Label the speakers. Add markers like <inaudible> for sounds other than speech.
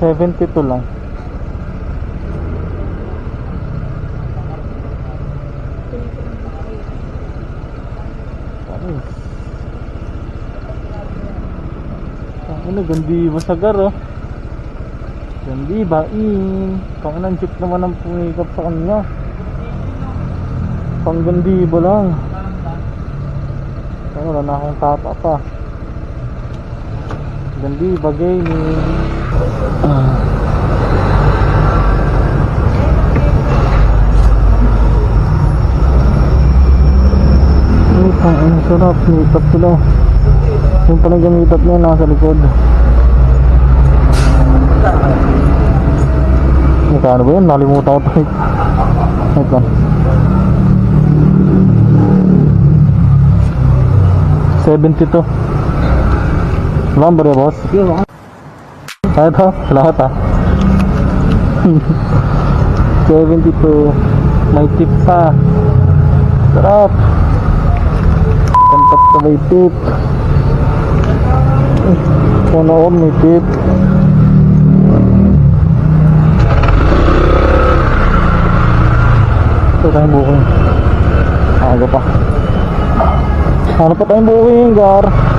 Speaker 1: 72 lang. Paris. Ano, gandi masagar oh. Gandi bain. Pangalan jeep naman ang pumikap sa kanya. Panggandi ba lang? Wala na akong tapa pa. Gandi bagay ni... Ay, pang ang sarap. Nitap sila. Yung palang gamitat niya nasa likod. Magkano ba yun? Nalimutan ko to. Wait lang. 72. Number ya boss? Ay ito, lahat ah. 72. <laughs> May tip pa. Sarap. Kantat ka may tip. Sana all may tip. Ito tayong booking. Aga pa. Ano pa tayong booking, Gar?